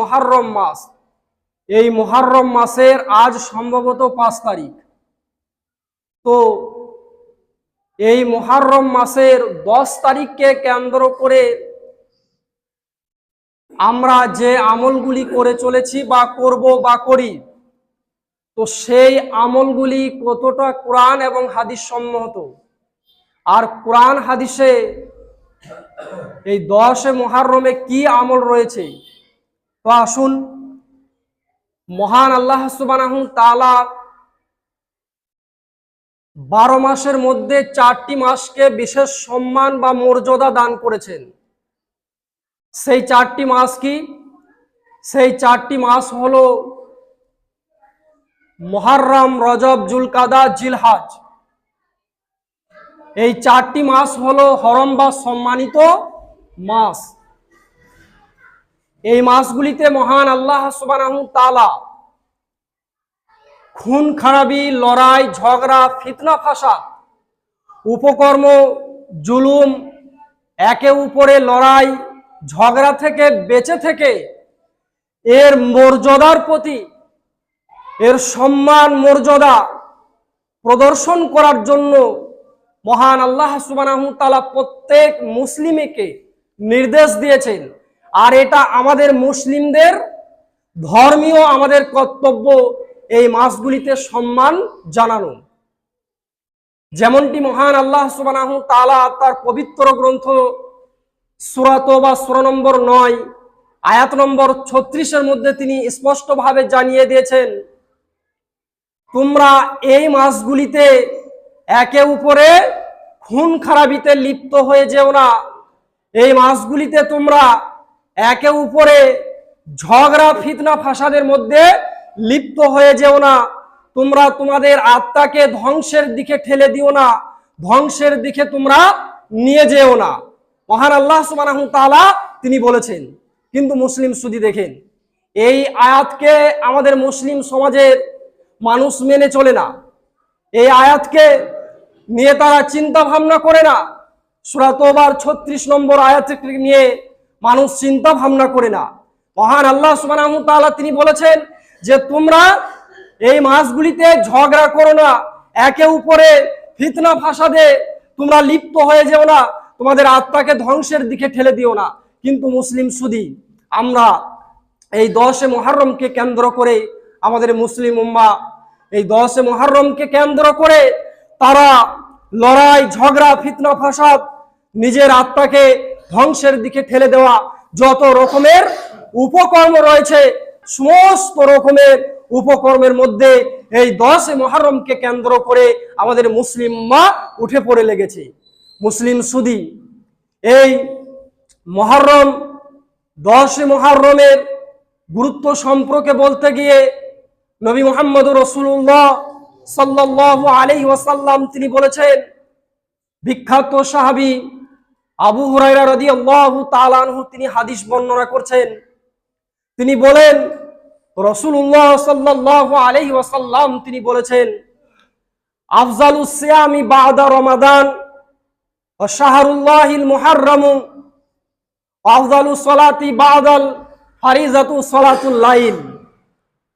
মহারম মাস। এই মহারম মাসের আজ সম্ভবত পাঁচ তারিখ। তো এই মহারম মাসের দশ তারিখকে কেন্দ্র করে আমরা যে আমলগুলি করে চলেছি বা করব বা করি, তো সেই আমলগুলি কতটা কোরআন এবং হাদিস সম্মত? আর কোরআন হাদিসে এই দশে মহারমে কি আমল রয়েছে? তো আসুন, মহান আল্লাহ সুবানাহ তালা বারো মাসের মধ্যে চারটি মাসকে বিশেষ সম্মান বা মর্যাদা দান করেছেন। সেই চারটি মাস কি? সেই চারটি মাস হল মহারম, রজব, জুলকাদা, জিলহাজ। এই চারটি মাস হলো হরম বা সম্মানিত মাস। এই মাসগুলিতে মহান আল্লাহ তালা খুন খারাপি, লড়াই, ঝগড়া, ফিতনা ফাঁসা উপকর্ম, জুলুম, একে উপরে লড়াই, ঝগড়া থেকে বেঁচে থেকে এর মর্যাদার প্রতি, এর সম্মান, মর্যাদা প্রদর্শন করার জন্য মহান আল্লাহ সুবানাহু তালা প্রত্যেক মুসলিমকে নির্দেশ দিয়েছেন। আর এটা আমাদের মুসলিমদের ধর্মীয় আমাদের কর্তব্য এই মাসগুলিতে সম্মান জানানো। যেমনটি মহান আল্লাহ সুবানাহু তালা তার পবিত্র গ্রন্থ সুরাত বা সুরা নম্বর নয়, আয়াত নম্বর ছত্রিশের মধ্যে তিনি স্পষ্টভাবে জানিয়ে দিয়েছেন, তোমরা এই মাসগুলিতে একে উপরে খুন খারাপিতে লিপ্ত হয়ে যেও না। এই মাসগুলিতে তোমরা একে উপরে ঝগড়া, ফিতনা, ফাসাদের মধ্যে লিপ্ত হয়ে যেও না। তোমরা তোমাদের আত্মাকে ধ্বংসের দিকে ঠেলে দিও না। ধ্বংসের দিকে তোমরা নিয়ে যেও না। মহান আল্লাহ তাআলা তিনি বলেছেন, কিন্তু মুসলিম সুদি দেখেন, এই আয়াতকে আমাদের মুসলিম সমাজের মানুষ মেনে চলে না। এই আয়াতকে নিয়ে তারা চিন্তা ভাবনা করে না। সুরাতবার ছত্রিশ নম্বর আয়াত নিয়ে মানুষ চিন্তা ভাবনা করে না। মহান আল্লাহ তাআলা তিনি বলেছেন যে, তোমরা এই মাসগুলিতে ঝগড়া করো না। একে উপরে ফিতনা ফাসাদে তোমরা লিপ্ত হয়ে যেও না। তোমাদের আত্মাকে ধ্বংসের দিকে ঠেলে দিও না। কিন্তু মুসলিম সুদি, আমরা এই দশে মহারমকে কেন্দ্র করে আমাদের মুসলিম উম্মা, এই দশে মহারমকে কেন্দ্র করে তারা লড়াই, ঝগড়া, ফিতনা, ফাসাদ নিজের আত্মাকে ধ্বংসের দিকে ঠেলে দেওয়া যত রকমের উপকর্ম রয়েছে, সমস্ত রকমের উপকর্মের মধ্যে এই দশে মহারমকে কেন্দ্র করে আমাদের মুসলিম মা উঠে পড়ে লেগেছে। মুসলিম সুদি, এই মহারম দশে মহারমের গুরুত্ব সম্পর্কে বলতে গিয়ে নবী মোহাম্মদ রসুল্লাহ সাল্লাহ আলি ওয়াসাল্লাম তিনি বলেছেন, বিখ্যাত সাহাবি আবু হুরাইরা রদি আল্লাহ তালানহু তিনি হাদিস বর্ণনা করছেন। তিনি বলেন রসুল্লাহ সাল্লাহ আলহি ওয়াসাল্লাম তিনি বলেছেন, আফজালু সিয়ামি বাদা রমাদান ও শাহরুল্লাহিল মুহাররামু আফজালু সলাতি বাদাল ফারিজাতু সলাতুল লাইল।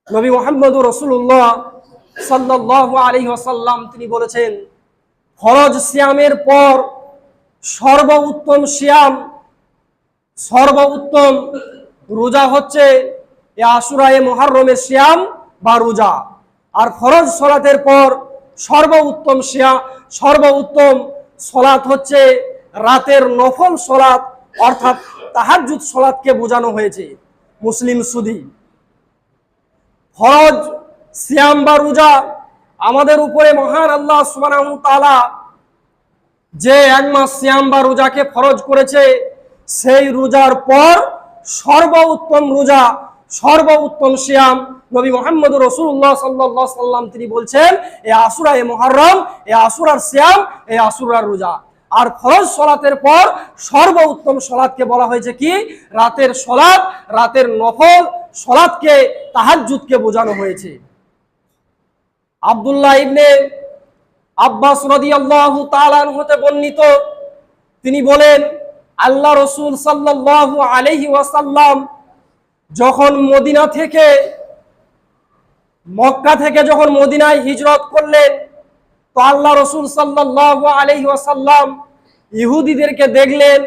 নবী মোহাম্মদ রসুল্লাহ সাল্লাহ আলহি ওয়াসাল্লাম তিনি বলেছেন, ফরজ সিয়ামের পর সর্ব উত্তম সিয়াম সর্ব উত্তম রোজা হচ্ছে আশুরায়ে মহারমের সিয়াম বা রোজা। আর ফরজ সলাতের পর সর্ব উত্তম সিয়া সর্ব উত্তম সলাত হচ্ছে রাতের নফল সলাত অর্থাৎ তাহাজুদ সলাতকে বোঝানো হয়েছে মুসলিম সুদি। ফরজ সিয়াম বা রোজা আমাদের উপরে মহান আল্লাহ সুবহানাহু তাআলা যে এক মাস সিয়াম বা রোজাকে ফরজ করেছে, সেই রোজার পর সর্ব উত্তম রোজা সর্ব উত্তম সিয়াম নবী মোহাম্মদ রসুল্লাহ সাল্লাহ সাল্লাম তিনি বলছেন, এ আসুরা এ মহারম এ আসুরার সিয়াম, এ আসুরার রোজা। আর ফরজ সলাতের পর সর্ব উত্তম সলাদকে বলা হয়েছে কি? রাতের সলাদ, রাতের নফল সলাদকে, তাহাজ্জুদকে বোঝানো হয়েছে। আব্দুল্লাহ ইবনে আব্বাস রাদিয়াল্লাহু তাআলা হতে বর্ণিত। তিনি বলেন, আল্লাহ রসুল সাল্লাল্লাহু আলাইহি ওয়াসাল্লাম যখন মদিনা থেকে, মক্কা থেকে যখন মদিনায় হিজরত করলেন, তো আল্লাহ রসুল সাল্লাহ আলহি ওয়াসাল্লাম ইহুদিদেরকে দেখলেন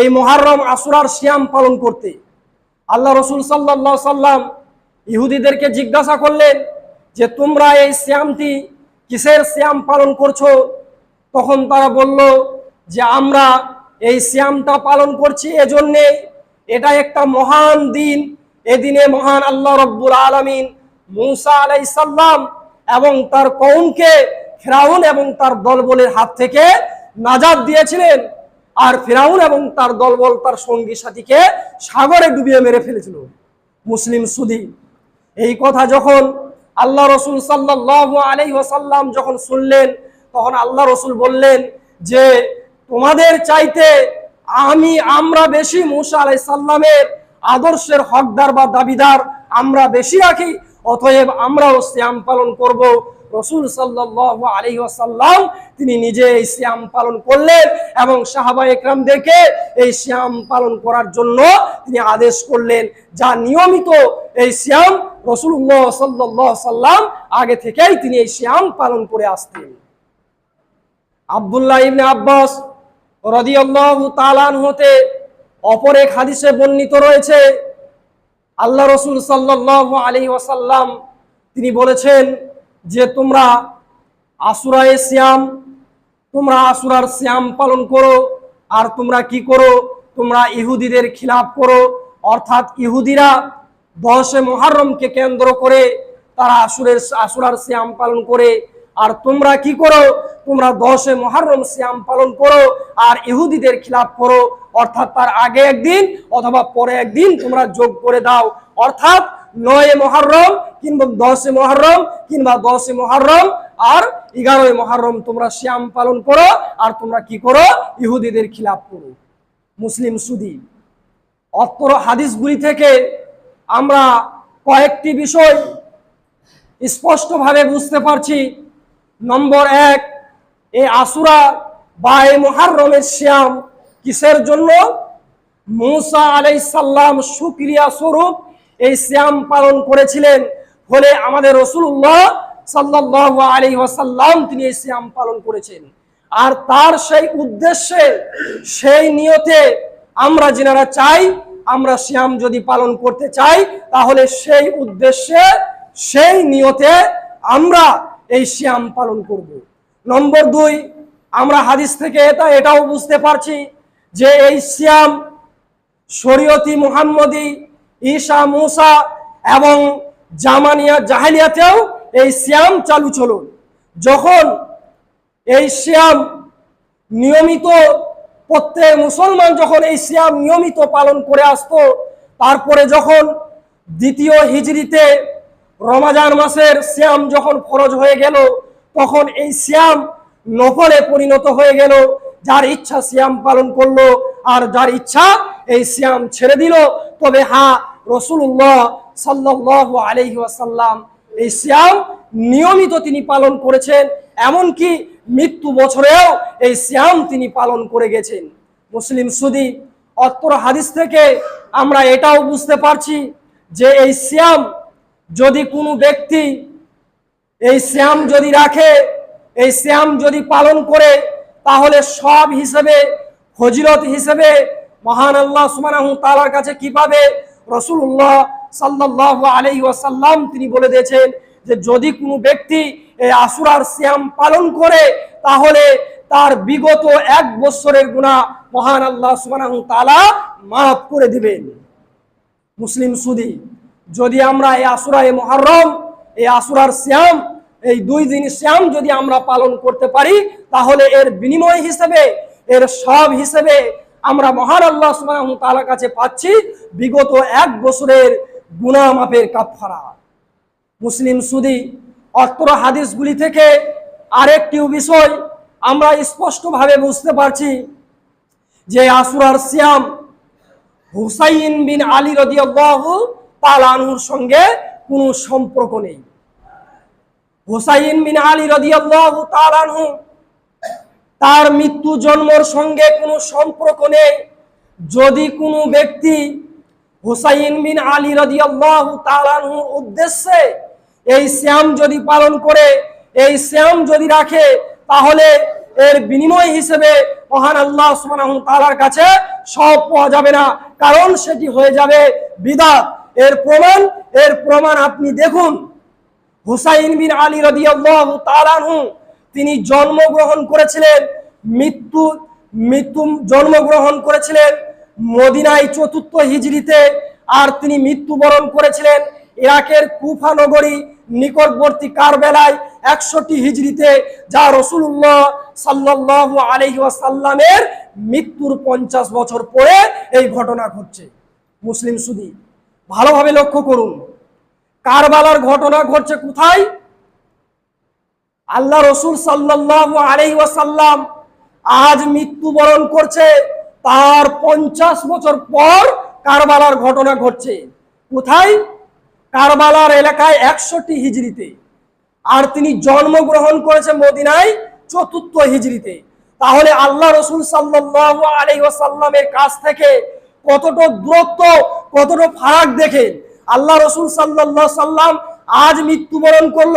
এই মহারম আসুরার শ্যাম পালন করতে। আল্লাহ রসুল সাল্লাহ সাল্লাম ইহুদিদেরকে জিজ্ঞাসা করলেন যে, তোমরা এই শ্যামটি কিসের শ্যাম পালন করছ? তখন তারা বলল যে, আমরা এই শ্যামটা পালন করছি এজন্যে। এটা একটা মহান দিন। এদিনে মহান আল্লাহ রব্বুল আলমিন মুসা আলাই সাল্লাম এবং তার কৌমকে ফেরাউন এবং তার দলবলের হাত থেকে নাজাদ দিয়েছিলেন। আর ফেরাউন এবং তার দলবল তার সঙ্গী সাথীকে সাগরে ডুবিয়ে মেরে ফেলেছিল। মুসলিম সুদি। এই কথা যখন আল্লাহ রসুল সাল্লাহ আলাই ওসাল্লাম যখন শুনলেন, তখন আল্লাহ রসুল বললেন যে, তোমাদের চাইতে আমি, আমরা বেশি মুসা আলাই সাল্লামের আদর্শের হকদার বা দাবিদার আমরা বেশি রাখি, অতএব আমরাও শ্যাম পালন করব। রসুল সাল্লাহ আলী আসাল্লাম তিনি নিজে এই শ্যাম পালন করলেন এবং সাহাবা একরামদেরকে এই শ্যাম পালন করার জন্য তিনি আদেশ করলেন, যা নিয়মিত এই শ্যাম রসুল্লাহ সাল্লাহ সাল্লাম আগে থেকেই তিনি এই শ্যাম পালন করে আসতেন। আবদুল্লাহ ইবনে আব্বাস রদিয়াল্লাহু তালান হতে অপর এক হাদিসে বর্ণিত রয়েছে, আল্লাহ রসুল সাল্লাহ আলী ওয়াসাল্লাম তিনি বলেছেন যে তোমরা আসুরায় শ্যাম তোমরা আসুরার শ্যাম পালন করো আর তোমরা কি করো? তোমরা ইহুদিদের খিলাফ করো। অর্থাৎ ইহুদিরা দশে মহারমকে কেন্দ্র করে তারা আসুরের আসুরার শ্যাম পালন করে। আর তোমরা কি করো? তোমরা দশে মহারম শ্যাম পালন করো আর ইহুদিদের খিলাফ করো। অর্থাৎ তার আগে একদিন অথবা পরে একদিন তোমরা যোগ করে দাও। অর্থাৎ নয় মহারম কিংবা দশে মহারম কিংবা দশে মহারম আর এগারোই মহারম তোমরা শ্যাম পালন করো আর তোমরা কি করো? ইহুদিদের খিলাফ করো। মুসলিম সুদি। অত্তর হাদিসগুলি থেকে আমরা কয়েকটি বিষয় স্পষ্টভাবে বুঝতে পারছি। নম্বর এক এই আসুরা বা এই মহারমের শ্যাম কিসের জন্য? মুসা আলাই সাল্লাম সুক্রিয়া স্বরূপ এই শ্যাম পালন করেছিলেন। ফলে আমাদের রসুল্লাহ সাল্লাহ আলী তিনি এই শ্যাম পালন করেছেন। আর তার সেই উদ্দেশ্যে, সেই নিয়তে আমরা যেনারা চাই আমরা শ্যাম যদি পালন করতে চাই, তাহলে সেই উদ্দেশ্যে, সেই নিয়তে আমরা এই শ্যাম পালন করব। নম্বর দুই, আমরা হাদিস থেকে এটা, এটাও বুঝতে পারছি যে এই শ্যাম শরীয়তি মুহাম্মদি ঈশা মুসা এবং জামানিয়া, জাহেলিয়াতেও এই শ্যাম চালু চলুন। যখন এই শ্যাম নিয়মিত প্রত্যেক মুসলমান যখন এই শ্যাম নিয়মিত পালন করে আসতো, তারপরে যখন দ্বিতীয় হিজড়িতে রমাজান মাসের শ্যাম যখন ফরজ হয়ে গেল, তখন এই শ্যাম নফলে পরিণত হয়ে গেল। যার ইচ্ছা শ্যাম পালন করল, আর যার ইচ্ছা এই শ্যাম ছেড়ে দিল, তবে হা রসুল্লাহ সাল্লাহ আলহি আসাল্লাম এই শ্যাম নিয়মিত তিনি পালন করেছেন। এমনকি মৃত্যু বছরেও এই শ্যাম তিনি পালন করে গেছেন। মুসলিম সুদি অত্তর হাদিস থেকে আমরা এটাও বুঝতে পারছি যে এই শ্যাম যদি কোনো ব্যক্তি এই শ্যাম যদি রাখে, এই শ্যাম যদি পালন করে, তাহলে সব হিসেবে, ফজিলত হিসেবে মহান আল্লাহ সুমানাহু তালার কাছে কি পাবে? রসুল্লাহ সাল্লাহ আলহি তিনি বলে দিয়েছেন যে যদি কোনো ব্যক্তি এই আসুরার শ্যাম পালন করে, তাহলে তার বিগত এক বছরের গুণা মহান আল্লাহ সুমানাহু তালা মাফ করে দিবেন। মুসলিম সুদি, যদি আমরা এই আসুরা এ মহারম এই আসুরার শ্যাম এই দুই দিন শ্যাম যদি আমরা পালন করতে পারি, তাহলে এর বিনিময় হিসেবে, এর সব হিসেবে আমরা মহান আল্লাহ সুবহানাহু তাআলার কাছে পাচ্ছি বিগত এক বছরের গুনাহ মাপের কাফফারা। মুসলিম সুদি অত্র হাদিসগুলি থেকে আরেকটি বিষয় আমরা স্পষ্টভাবে বুঝতে পারছি যে আসুরার শ্যাম হুসাইন বিন আলী রদিয়াল্লাহু তালানহুর সঙ্গে কোনো সম্পর্ক নেই। হুসাইন বিন আলী রদিয়াল্লাহু তালানহু তার মৃত্যু জন্মর সঙ্গে কোনো সম্পর্ক নেই। যদি কোনো ব্যক্তি হুসাইন বিন আলী রাদিয়াল্লাহু তাআলার উদ্দেশ্যে এই শ্যাম যদি পালন করে, এই শ্যাম যদি রাখে, তাহলে এর বিনিময় হিসেবে মহান আল্লাহ তাআলার কাছে সব পাওয়া যাবে না। কারণ সেটি হয়ে যাবে বিদাত। এর প্রমাণ এর প্রমাণ আপনি দেখুন। হুসাইন বিন আলী রাদিয়াল্লাহু তাআলাহু তিনি জন্মগ্রহণ করেছিলেন, মৃত্যু মৃত্যু জন্মগ্রহণ করেছিলেন মদিনায় চতুর্থ হিজরিতে আর তিনি মৃত্যুবরণ করেছিলেন ইরাকের কুফা নগরী নিকটবর্তী কারবেলায় একশোটি হিজরিতে যা রসুল্লাহ সাল্লাহ আলহি মৃত্যুর পঞ্চাশ বছর পরে এই ঘটনা ঘটছে। মুসলিম সুদী, ভালোভাবে লক্ষ্য করুন। কারবালার ঘটনা ঘটছে কোথায়? আল্লাহ রসুল সাল্লাহ আলাই ওয়াসাল্লাম আজ মৃত্যুবরণ করছে, তার পঞ্চাশ বছর পর কারবালার ঘটনা ঘটছে। কোথায়? কারবালার এলাকায় একশোটি হিজড়িতে। আর তিনি জন্মগ্রহণ করেছে মদিনায় চতুর্থ হিজড়িতে। তাহলে আল্লাহ রসুল সাল্লাহ আলি ওয়াসাল্লামের কাছ থেকে কতটা দূরত্ব, কতটা ফারাক দেখে আল্লাহ রসুল সাল্লাহ সাল্লাম আজ মৃত্যুবরণ করল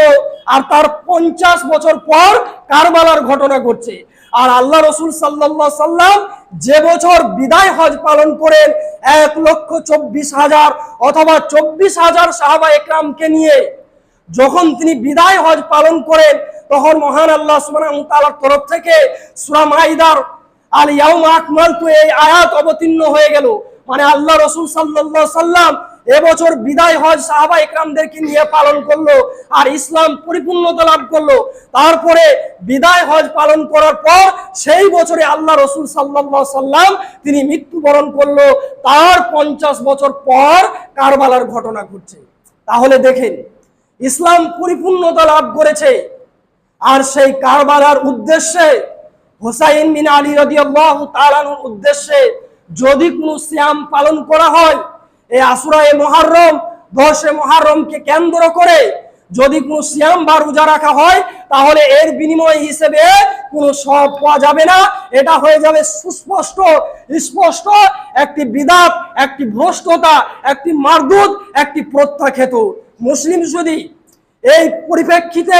আর তার পঞ্চাশ বছর পর কারবালার ঘটনা ঘটছে। আর আল্লাহ রসুল সাল্লাহ সাল্লাম যে বছর বিদায় হজ পালন করেন, এক লক্ষ চব্বিশ হাজার অথবা চব্বিশ হাজার সাহাবা একরামকে নিয়ে, যখন তিনি বিদায় হজ পালন করেন, তখন মহান আল্লাহ ওয়া তরফ থেকে সূরা মাইদার আল ইয়াউমা আকমালতু এই আয়াত অবতীর্ণ হয়ে গেল। মানে আল্লাহ রসুল সাল্লাল্লাহু সাল্লাম এবছর বিদায় হজ সাহাবা একরামদেরকে নিয়ে পালন করল আর ইসলাম পরিপূর্ণতা লাভ করল। তারপরে বিদায় হজ পালন করার পর সেই বছরে আল্লাহ রসুল সাল্লাল্লাহু সাল্লাম তিনি মৃত্যুবরণ করল। তার পঞ্চাশ বছর পর কারবালার ঘটনা ঘটছে। তাহলে দেখেন, ইসলাম পরিপূর্ণতা লাভ করেছে। আর সেই কারবালার উদ্দেশ্যে হোসাইন বিন আলী রাদিয়াল্লাহু তাআলার উদ্দেশ্যে যদি কোনো সিয়াম পালন করা হয় এই আসুরায়ে মহারম, দশে মহারমকে কেন্দ্র করে যদি কোনো সিয়াম বা রোজা রাখা হয়, তাহলে এর বিনিময় হিসেবে কোনো সব পাওয়া যাবে না। এটা হয়ে যাবে সুস্পষ্ট, স্পষ্ট একটি বিদাত, একটি ভ্রষ্টতা, একটি মারদুদ, একটি প্রত্যাখ্যাত। মুসলিম যদি এই পরিপ্রেক্ষিতে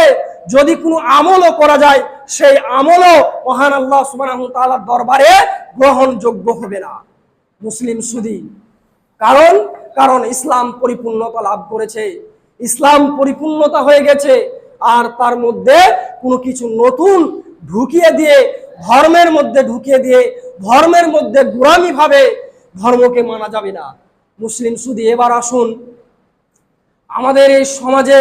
যদি কোনো আমলও করা যায়, সেই আমলও মহান আল্লাহ সুবহানাহু ওয়া তাআলার দরবারে গ্রহণযোগ্য হবে না। মুসলিম সুদী কারণ কারণ ইসলাম পরিপূর্ণতা লাভ করেছে। ইসলাম পরিপূর্ণতা হয়ে গেছে, আর তার মধ্যে কোনো কিছু নতুন ঢুকিয়ে দিয়ে, ধর্মের মধ্যে ঢুকিয়ে দিয়ে, ধর্মের মধ্যে ভাবে ধর্মকে মানা যাবে না। মুসলিম, শুধু এবার আসুন। আমাদের এই সমাজে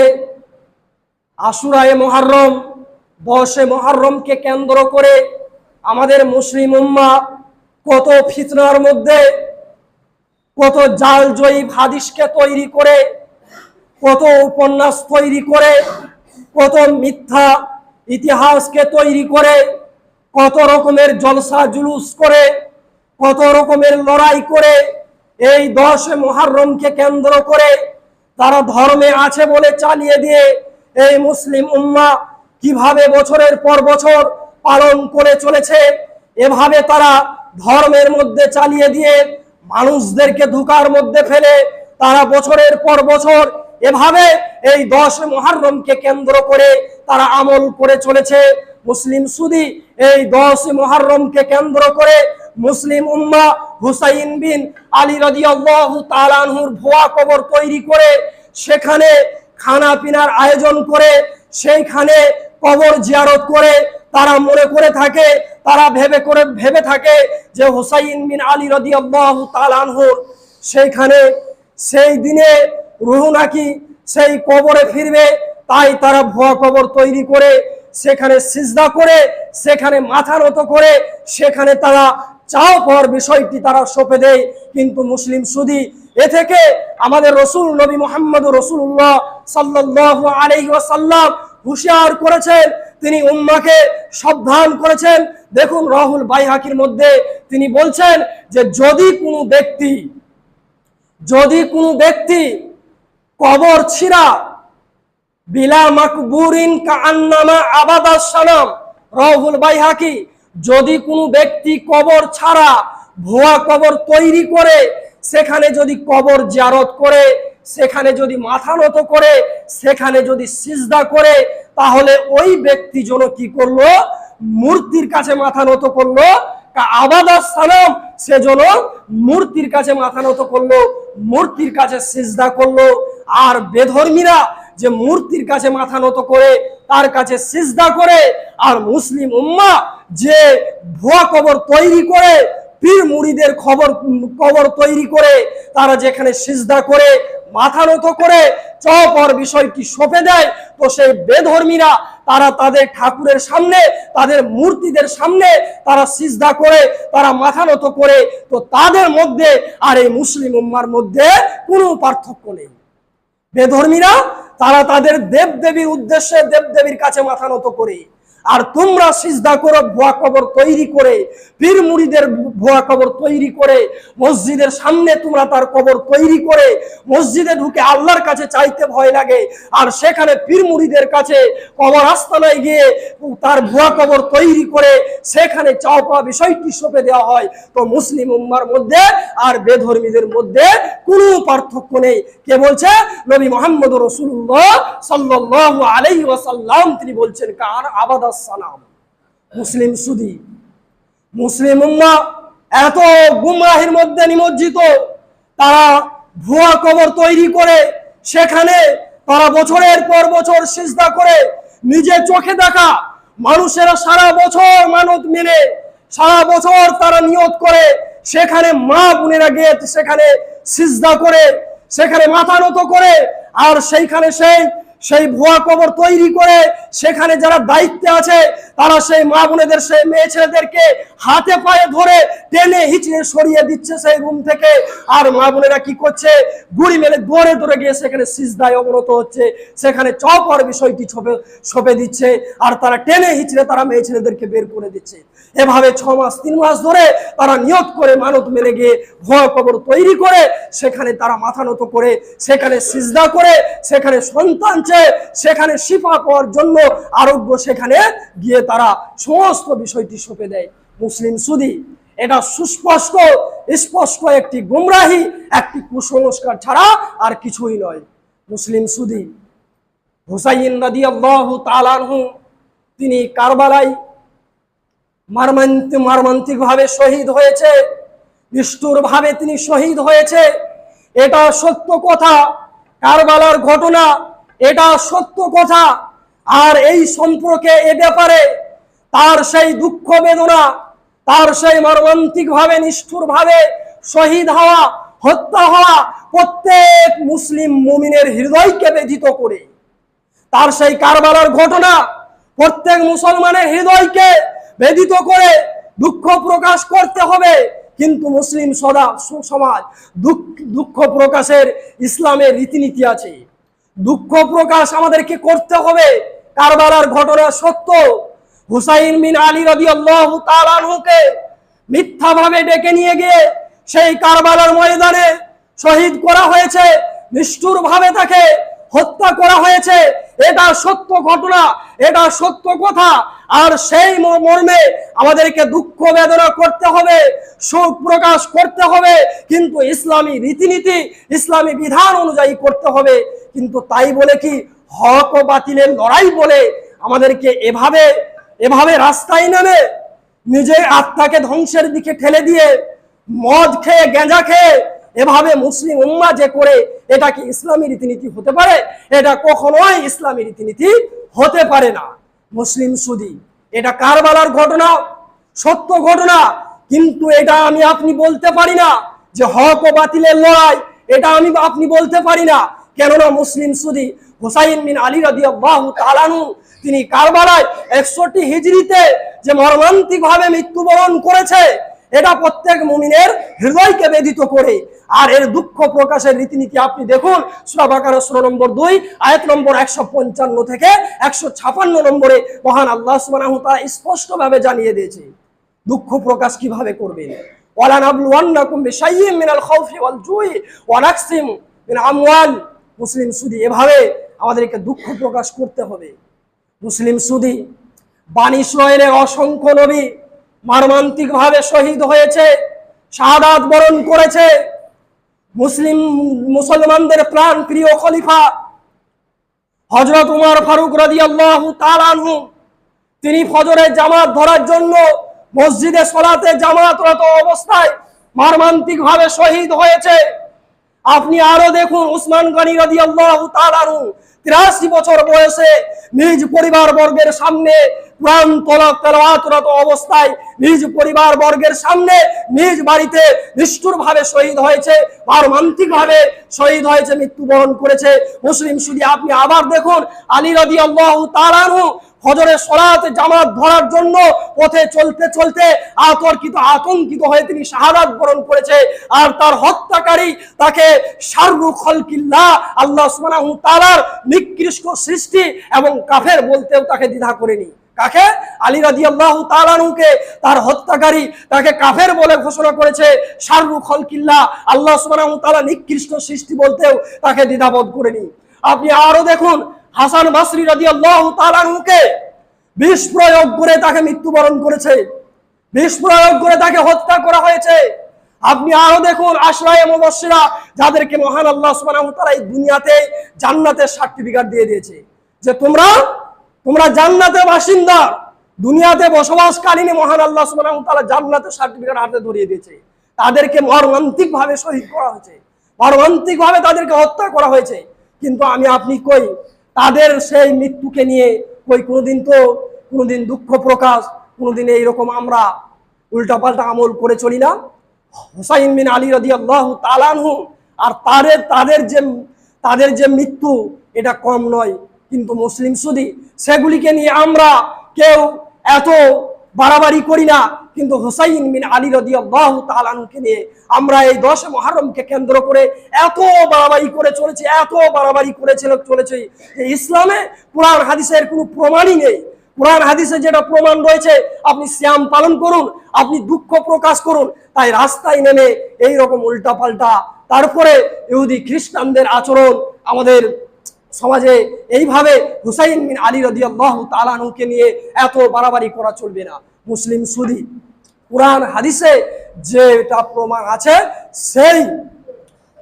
আশুরায়ে মহারম দশে মহারমকে কেন্দ্র করে আমাদের মুসলিম উম্মা কত ফিতনার মধ্যে কত জাল জয়ী হাদিসকে তৈরি করে, কত উপন্যাস তৈরি করে, কত মিথ্যা ইতিহাসকে তৈরি করে, কত রকমের জলসা জুলুস করে, কত রকমের লড়াই করে, এই দশে মহারমকে কেন্দ্র করে তারা ধর্মে আছে বলে চালিয়ে দিয়ে এই মুসলিম উম্মা কীভাবে বছরের পর বছর পালন করে চলেছে, এভাবে তারা ধর্মের মধ্যে চালিয়ে দিয়ে মানুষদেরকে ধোকার মধ্যে ফেলে তারা বছরের পর বছর এভাবে এই দশ মহারমকে কেন্দ্র করে তারা আমল করে চলেছে। মুসলিম সুদি এই দশ মহারমকে কেন্দ্র করে মুসলিম উম্মা হুসাইন বিন আলী রাদিয়াল্লাহু তাআলাহুর ভুয়া কবর তৈরি করে সেখানে খানা পিনার আয়োজন করে, সেইখানে কবর জিয়ারত করে তারা মনে করে থাকে তারা ভেবে করে, ভেবে থাকে যে হুসাইন বিন আলী রাদিয়াল্লাহু তাআলাহুর সেইখানে সেই দিনে রুহু নাকি সেই কবরে ফিরবে, তাই তারা ভুয়া কবর তৈরি করে, সেখানে সিজদা করে, সেখানে মাথা নত করে, সেখানে তারা চাও পাওয়ার বিষয়টি তারা সঁপে দেয়। কিন্তু মুসলিম সুদি এ থেকে আমাদের রসুল নবী মোহাম্মদ রসুল্লাহ সাল্লাহ আলাইহি ওয়াসাল্লাম হুঁশিয়ার করেছেন তিনি উম্মাকে সাবধান করেছেন। দেখুন রাহুল বাইহাকির মধ্যে তিনি বলছেন যে, যদি কোনো ব্যক্তি, যদি কোনো ব্যক্তি কবর ছিঁড়া, বিলা মাকবুরিন কান্নামা আবাদাস সালাম রাহুল বাইহাকি যদি কোনো ব্যক্তি কবর ছাড়া ভুয়া কবর তৈরি করে, সেখানে যদি কবর জিয়ারত করে, সেখানে যদি মাথা নত করে, সেখানে যদি সিজদা করে তাহলে ওই ব্যক্তি যেন কি করল? মূর্তির কাছে মাথা নত করল। আবাদাস সালাম সেজন্য মূর্তির কাছে মাথা নত করল, মূর্তির কাছে সিজদা করল। আর বেধর্মীরা যে মূর্তির কাছে মাথা নত করে, তার কাছে সিজদা করে, আর মুসলিম উম্মা যে ভুয়া কবর তৈরি করে, পীর মুড়িদের খবর কবর তৈরি করে, তারা যেখানে সিজদা করে, মাথা নত করে চপর বিষয়টি সঁপে দেয়? তো সেই বেধর্মীরা, তারা তাদের ঠাকুরের সামনে, তাদের মূর্তিদের সামনে, তারা সিজদা করে, তারা মাথা নত করে, তো তাদের মধ্যে আর এই মুসলিম উম্মার মধ্যে কোনো পার্থক্য নেই। বেধর্মীরা, তারা তাদের দেব দেবীর উদ্দেশ্যে দেব দেবীর কাছে মাথা নত করে। আর তোমরা সিজদা করো, ভুয়া কবর তৈরি করে, পীর মুড়িদের ভুয়া কবর তৈরি করে, মসজিদের সামনে তোমরা তার কবর তৈরি করে, মসজিদে ঢুকে আল্লাহর কাছে চাইতে ভয় লাগে, আর সেখানে পীর মুড়িদের কাছে কবর আস্তানায় গিয়ে তার ভুয়া কবর তৈরি করে, সেখানে চাও পাওয়া বিষয়টি সঁপে দেওয়া হয়। তো মুসলিম উম্মার মধ্যে আর বেধর্মীদের মধ্যে কোনো পার্থক্য নেই। কে বলছে? নবী মোহাম্মদ রসুল্লাহ সাল্লাল্লাহু আলাইহি ওয়াসাল্লাম। তিনি বলছেন, কার আবাদাস সালাম। মুসলিম সুদি। মুসলিম উম্মা এত গুমরাহির মধ্যে নিমজ্জিত, তারা ভুয়া কবর তৈরি করে, সেখানে তারা বছরের পর বছর সিজদা করে, নিজে চোখে দেখা, মানুষেরা সারা বছর মানত মেনে, সারা বছর তারা নিয়ত করে, সেখানে মা বোনেরা গিয়ে সেখানে সিজদা করে, সেখানে মাথা নত করে, আর সেইখানে সেই সেই ভুয়া কবর তৈরি করে সেখানে যারা দায়িত্বে আছে তারা সেই মা বোনেদের, সেই মেয়ে ছেলেদেরকে হাতে পায়ে ধরে টেনে হিচড়ে সরিয়ে দিচ্ছে সেই রুম থেকে। আর মা বোনেরা কি করছে? গুড়ি মেলে দৌড়ে দৌড়ে গিয়ে সেখানে সিজদায় অবনত হচ্ছে। সেখানে চপর বিষয়টি ছপে ছপে দিচ্ছে। আর তারা টেনে হিচড়ে তারা মেয়ে ছেলেদেরকে বের করে দিচ্ছে। এভাবে ছ মাস, তিন মাস ধরে তারা নিয়ত করে মানত মেনে গিয়ে ভয় কবর তৈরি করে, সেখানে তারা মাথা নত করে, সেখানে সিজদা করে, সেখানে সন্তান চেয়ে, সেখানে শিফা পাওয়ার জন্য আরোগ্য সেখানে গিয়ে তারা সমস্ত বিষয়টি সঁপে দেয়। মুসলিম সুদি, এটা সুস্পষ্ট, স্পষ্ট একটি গুমরাহি, একটি কুসংস্কার ছাড়া আর কিছুই নয়। মুসলিম সুদি, হুসাইন রাদি আল্লাহ তালানহু তিনি কারবালায় মারমান্তিক মারমান্তিক ভাবে শহীদ হয়েছে নিষ্ঠুর ভাবে তিনি শহীদ হয়েছে। এটা সত্য কথা, কারবালার ঘটনা, এটা সত্য কথা। আর এই সম্পর্কে এ ব্যাপারে তার সেই দুঃখ বেদনা, তার সেই মর্মান্তিক ভাবে নিষ্ঠুর ভাবে শহীদ হওয়া, হত্যা হওয়া প্রত্যেক মুসলিম মুমিনের হৃদয়কে বেদিত করে। তার সেই কারবালার ঘটনা প্রত্যেক মুসলমানের হৃদয়কে বেদিত করে দুঃখ প্রকাশ করতে হবে। কিন্তু মুসলিম সদা সমাজ দুঃখ প্রকাশের ইসলামের রীতিনীতি আছে। দুঃখ প্রকাশ আমাদেরকে করতে হবে। কারবালার ঘটনা সত্য। হুসাইন বিন আলী রদি আল্লাহ তালানহুকে মিথ্যাভাবে ডেকে নিয়ে গিয়ে সেই কারবালার ময়দানে শহীদ করা হয়েছে নিষ্ঠুর ভাবে তাকে হত্যা করা হয়েছে। এটা সত্য ঘটনা, এটা সত্য কথা। আর সেই মর্মে আমাদেরকে দুঃখ বেদনা করতে হবে, শোক প্রকাশ করতে হবে। কিন্তু ইসলামী রীতিনীতি, ইসলামী বিধান অনুযায়ী করতে হবে। কিন্তু তাই বলে কি হক ও বাতিলের লড়াই বলে আমাদেরকে এভাবে এভাবে রাস্তায় নেমে নিজের আত্মাকে ধ্বংসের দিকে ঠেলে দিয়ে মদ খেয়ে গেঁজা খেয়ে এভাবে মুসলিম উম্মা যে করে, এটা কি ইসলামী রীতিনীতি হতে পারে? এটা কখনোই ইসলামী রীতিনীতি হতে পারে না। মুসলিম সুদি, এটা কারবালার ঘটনা, সত্য ঘটনা, কিন্তু এটা আমি আপনি বলতে পারি না যে হক ও বাতিলের লড়াই, এটা আমি আপনি বলতে পারি না। কেননা মুসলিম সুদি হুসাইন বিন আলী রাদি তালানু তিনি কারবালায় একষট্টি হিজড়িতে যে মর্মান্তিক ভাবে মৃত্যুবরণ করেছে, এটা প্রত্যেক মুমিনের হৃদয়কে বেদিত করে। আর এর দুঃখ প্রকাশের রীতিনীতি আপনি দেখুন সুরাবাকার ষোলো নম্বর দুই, আয়াত নম্বর একশো পঞ্চান্ন থেকে একশো ছাপান্ন নম্বরে মহান আল্লাহ সুবাহ স্পষ্ট ভাবে জানিয়ে দিয়েছে। দুঃখ প্রকাশ কীভাবে করবেন? ওয়ালা নাবলুয়ান্নাকুম বিশাইয়্যিম মিনাল খাউফি ওয়াল জুই ওয়া নাকসিম মিন আমওয়াল। মুসলিম সুদি, এভাবে আমাদেরকে দুঃখ প্রকাশ করতে হবে। মুসলিম সুদি বাণী ইসরায়েলের অসংখ্য নবী মারমান্তিক ভাবে শহীদ হয়েছে, শাহাদাত বরণ করেছে। মুসলিম, মুসলমানদের প্রাণ প্রিয় খলিফা হজরত উমার ফারুক রাদিয়াল্লাহু তাআলা আনহু, তিনি ফজরের জামাত ধরার জন্য মসজিদে সলাতে জামাতরত অবস্থায় মর্মান্তিক ভাবে শহীদ হয়েছে। আপনি আরও দেখুন উসমান গনি তাআলা আনহু 83 বছর বয়সে নিজ পরিবার বর্গের সামনে তেলাওয়াতরত অবস্থায় নিজ পরিবার বর্গের সামনে নিজ বাড়িতে নিষ্ঠুর ভাবে শহীদ হয়েছে ভাবে শহীদ হয়েছে, মৃত্যুবরণ করেছে। মুসলিম শুধু আপনি আবার দেখুন আলী রাদিয়াল্লাহু তাআলা আনহু ফজরের সলাতে জামাত ধরার জন্য পথে চলতে চলতে আতর্কিত, আতঙ্কিত হয়ে তিনি শাহাদাত বরণ করেছে। আর তার হত্যাকারী তাকে শাররু খলকিল্লাহ আল্লাহ সুবহানাহু তাআলার নিকৃষ্ট সৃষ্টি এবং কাফের বলতেও তাকে দ্বিধা করেনি। কাকে? আলী রাদিয়াল্লাহু তাআলাকে তার হত্যাকারী তাকে কাফের বলে ঘোষণা করেছে শাররু খলকিল্লাহ আল্লাহ সুবহানাহু তাআলা নিকৃষ্ট সৃষ্টি বলতেও তাকে দ্বিধাবোধ করেনি। আপনি আরও দেখুন হাসান বাসরি রাদিয়াল্লাহু তাআলাকে বিষ প্রয়োগ করে তাকে মৃত্যুবরণ করেছে। বিষ প্রয়োগ করে তাকে হত্যা করা হয়েছে। আপনি আরও দেখুন আশ্রয় যাদেরকে মহান আল্লাহ তাআলা এই দুনিয়াতে জান্নাতের সার্টিফিকেট দিয়ে দিয়েছে। যে তোমরা তোমরা জান্নাতের বাসিন্দা, দুনিয়াতে বসবাসকালীন মহান আল্লাহ সুবহানাহু তাআলা জান্নাতের সার্টিফিকেট হাতে ধরিয়ে দিয়েছে। তাদেরকে মর্মান্তিক ভাবে শহীদ করা হয়েছে। মর্মান্তিক ভাবে তাদেরকে হত্যা করা হয়েছে। কিন্তু আমি, আপনি কই? তাদের সেই মৃত্যুকে নিয়ে ওই কোনোদিন তো কোনোদিন দুঃখ প্রকাশ, কোনোদিন এইরকম আমরা উল্টাপাল্টা আমল করে চলি না। হুসাইন বিন আলী রদি আল্লাহ তালানহু আর তাদের তাদের যে তাদের যে মৃত্যু, এটা কম নয়। কিন্তু মুসলিম সুদি, সেগুলিকে নিয়ে আমরা কেউ এত বাড়াবাড়ি করি না। কিন্তু হুসাইন মিন আলী রদি আল্লাহ তালানহুকে নিয়ে আমরা এই দশ মহারমকে কেন্দ্র করে এত বাড়াবাড়ি করে চলেছি, এত বাড়াবাড়ি করে চলে- চলেছি। ইসলামে কোরআন হাদিসের কোনো প্রমাণই নেই। কোরআন হাদিসে যেটা প্রমাণ রয়েছে, আপনি শ্যাম পালন করুন, আপনি দুঃখ প্রকাশ করুন, তাই রাস্তায় নেমে এই রকম উল্টা পাল্টা তারপরে ইহুদি খ্রিস্টানদের আচরণ আমাদের সমাজে এইভাবে হুসাইন বিন আলী রাদিয়াল্লাহু তাআলাকে নিয়ে এত বাড়াবাড়ি করা চলবে না। মুসলিম সুদি, কোরআন, হাদিসে যেটা প্রমাণ আছে, সেই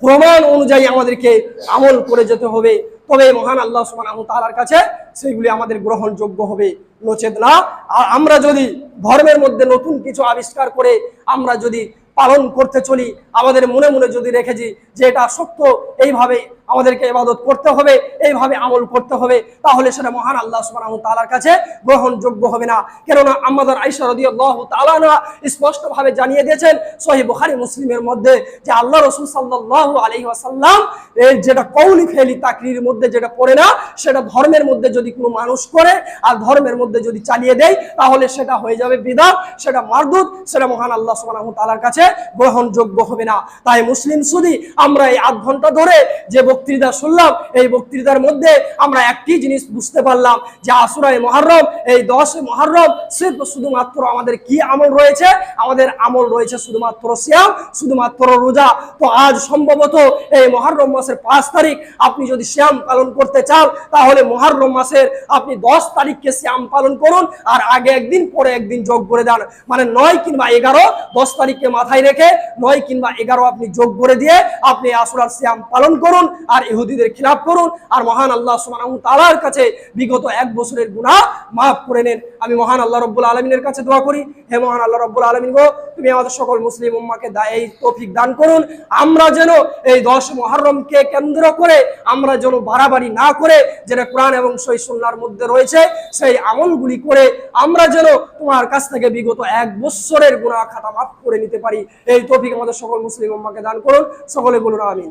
প্রমাণ অনুযায়ী আমাদেরকে আমল করে যেতে হবে। তবে মহান আল্লাহ সুবহানাহু তাআলার কাছে সেইগুলি আমাদের গ্রহণযোগ্য হবে, নচেত না। আর আমরা যদি ধর্মের মধ্যে নতুন কিছু আবিষ্কার করে আমরা যদি পালন করতে চলি, আমাদের মনে মনে যদি রেখেছি যে এটা সত্য, এইভাবে আমাদেরকে ইবাদত করতে হবে, এইভাবে আমল করতে হবে, তাহলে সেটা মহান আল্লাহ সুবহানাহু তাআলার কাছে গ্রহণযোগ্য হবে না। কেননা আমাদের আয়েশা রাদিয়াল্লাহু তাআলা না স্পষ্টভাবে জানিয়ে দিয়েছেন সহিহ বুখারী মুসলিমের মধ্যে যে আল্লাহ রাসূল সাল্লাল্লাহু আলাইহি ওয়াসাল্লাম এর যেটা কওলি ফেলি তাকরির মধ্যে যেটা পড়ে না, সেটা ধর্মের মধ্যে যদি কোনো মানুষ করে আর ধর্মের মধ্যে যদি চালিয়ে দেয়, তাহলে সেটা হয়ে যাবে বিদাত, সেটা মারদুদ, সেটা মহান আল্লাহ সুবহানাহু তাআলার কাছে গ্রহণযোগ্য হবে না। তাই মুসলিম শুধু আমরা এই আধ ঘণ্টা ধরে যে বক্তৃতা শুনলাম, এই বক্তৃতার মধ্যে আমরা একটি জিনিস বুঝতে পারলাম যে আসুরায় মহারম, এই দশ মহারম সির্ফ শুধুমাত্র আমাদের কি আমল রয়েছে? আমাদের আমল রয়েছে শুধুমাত্র সিয়াম, শুধুমাত্র রোজা। তো আজ সম্ভবত এই মহারম মাসের পাঁচ তারিখ আপনি যদি শ্যাম পালন করতে চান, তাহলে মহারম মাসের আপনি দশ তারিখকে শ্যাম পালন করুন আর আগে একদিন, পরে একদিন যোগ করে দেন। মানে নয় কিংবা এগারো, দশ তারিখকে মাথায় রেখে নয় কিংবা এগারো আপনি যোগ করে দিয়ে আপনি আসুরার শ্যাম পালন করুন। আর ইহুদিদের খিলাফ করুন। আর মহান আল্লাহ সুবহানাহু তাআলার কাছে বিগত এক বছরের গুনাহ মাফ করে নেন। আমি মহান আল্লাহ রব্বুল আলমিনের কাছে দোয়া করি, হে মহান আল্লাহ রব্বুল আলমিন গো, তুমি আমাদের সকল মুসলিম উম্মাকে এই তৌফিক দান করুন। আমরা যেন এই দশ মহরমকে কেন্দ্র করে, আমরা যেন বাড়াবাড়ি না করে যেটা কোরআন এবং সই সুন্নাহর মধ্যে রয়েছে, সেই আমলগুলি করে আমরা যেন তোমার কাছ থেকে বিগত এক বছরের গুনাহ খাতা মাফ করে নিতে পারি। এই তৌফিক আমাদের সকল মুসলিম উম্মাকে দান করুন। সকলে বলুন আমিন।